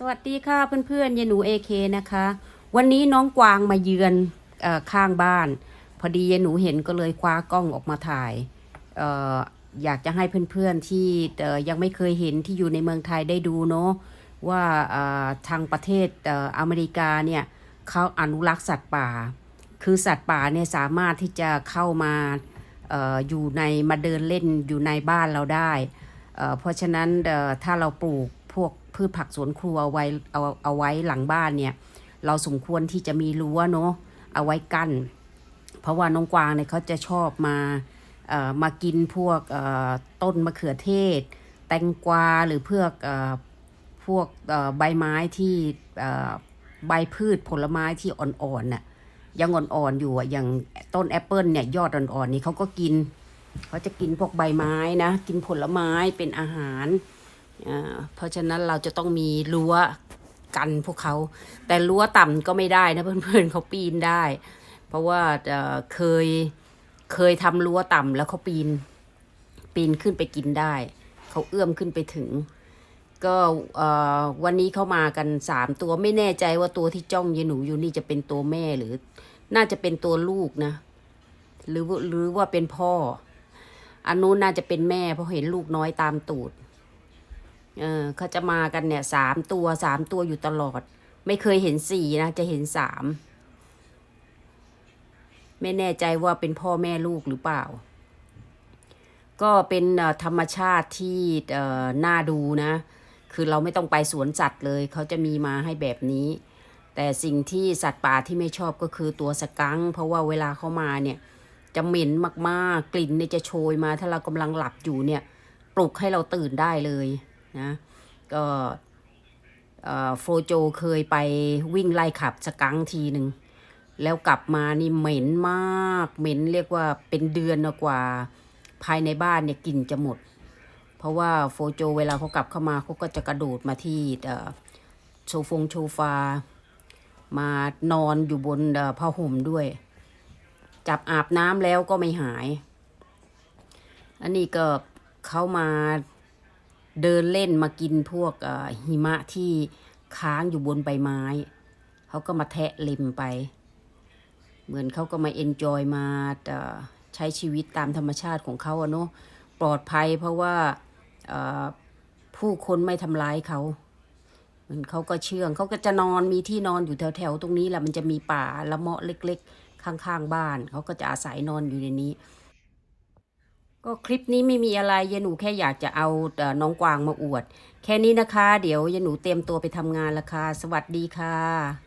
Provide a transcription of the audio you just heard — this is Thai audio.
สวัสดีค่ะเพื่อนๆยายหนูเอเคนะคะ วันนี้น้องกวางมาเยือนอข้างบ้าน พอดียายหนูเห็นก็เลยคว้ากล้องออกมาถ่ายอออยากจะให้เพื่อนๆที่ยังไม่เคยเห็นที่อยู่ในเมืองไทยได้ดูเนาะว่าทางประเทศอออเมริกาเนี่ยเขาอนุรักษ์สัตว์ป่า คือสัตว์ป่าเนี่ยสามารถที่จะเข้ามาออยู่ในมาเดินเล่นอยู่ในบ้านเราได้เเพราะฉะนั้นถ้าเราปลูกพวก พืชผักสวนครัวเอาไว้เอาเอาไว้หลังบ้านเนี่ย เราสมควรที่จะมีรั้วเนาะเอาไว้กั้นเพราะว่าน้องกวางเนี่ยเขาจะชอบมาเอ่อมากินพวกเอ่อต้นมะเขือเทศ แตงกวาหรือเพือกเอ่อพวกเอ่อใบไม้ที่เอ่อใบพืชผลไม้ที่อ่อนๆน่ะยังอ่อนๆอยู่อะอย่างต้นแอปเปิลเนี่ยยอดอ่อนๆนี่เขาก็กิน เขาจะกินพวกใบไม้นะ กินผลไม้เป็นอาหาร เพราะฉะนั้นเราจะต้องมีรั้วกันพวกเขา แต่รั้วต่ำก็ไม่ได้นะเพื่อนๆเขาปีนได้ เพราะว่าเคยเคยทำรั้วต่ำแล้วเขาปีน ปีนขึ้นไปกินได้ เขาเอื้อมขึ้นไปถึง ก็วันนี้เขามากันสามตัวไม่แน่ใจว่าตัวที่จ้องยายหนูอยู่นี่จะเป็นตัวแม่หรือ น่าจะเป็นตัวลูกนะ หรือหรือว่าเป็นพ่อ อันนู้นน่าจะเป็นแม่เพราะเห็นลูกน้อยตามตูด เออเขาจะมากันเนี่ยสามตัวสามตัวอยู่ตลอด ไม่เคยเห็นสี่นะ จะเห็นสามไม่แน่ใจว่าเป็นพ่อแม่ลูกหรือเปล่า ก็เป็นธรรมชาติที่น่าดูนะ คือเราไม่ต้องไปสวนสัตว์เลย เขาจะมีมาให้แบบนี้ แต่สิ่งที่สัตว์ป่าที่ไม่ชอบก็คือตัวสกังค์เพราะว่าเวลาเขามาเนี่ย จะเหม็นมากๆ กลิ่นเนี่ยจะโชยมา ถ้าเรากำลังหลับอยู่เนี่ย ปลุกให้เราตื่นได้เลย นะก็โฟโจเคยไปวิ่งไล่ขับสกังทีหนึ่ง แล้วกลับมานี่เหม็นมาก เหม็นเรียกว่าเป็นเดือนกว่า ภายในบ้านเนี่ยกลิ่นจะหมด เพราะว่าโฟโจเวลาเขากลับเข้ามาเขาก็จะกระโดดมาที่โซฟงโชฟามานอนอยู่บนผ้าห่มด้วย จับอาบน้ำแล้วก็ไม่หาย อันนี้ก็เขามา เดินเล่นมากินพวกหิมะที่ค้างอยู่บนใบไม้ เขาก็มาแทะเล็มไป เหมือนเขาก็มาเอนจอยมาใช้ชีวิตตามธรรมชาติของเขาอะเนาะปลอดภัยเพราะว่าผู้คนไม่ทำร้ายเขาเหมือนเขาก็เชื่องเขาก็จะนอนมีที่นอนอยู่แถวๆตรงนี้แหละมันจะมีป่าละเมาะเล็ก ๆ ข้างๆบ้าน เขาก็จะอาศัยนอนอยู่ในนี้ ก็คลิปนี้ไม่มีอะไรยายหนูแค่อยากจะเอาน้องกวางมาอวด แค่นี้นะคะ เดี๋ยวยายหนูเตรียมตัวไปทำงานและค่ะ สวัสดีค่ะ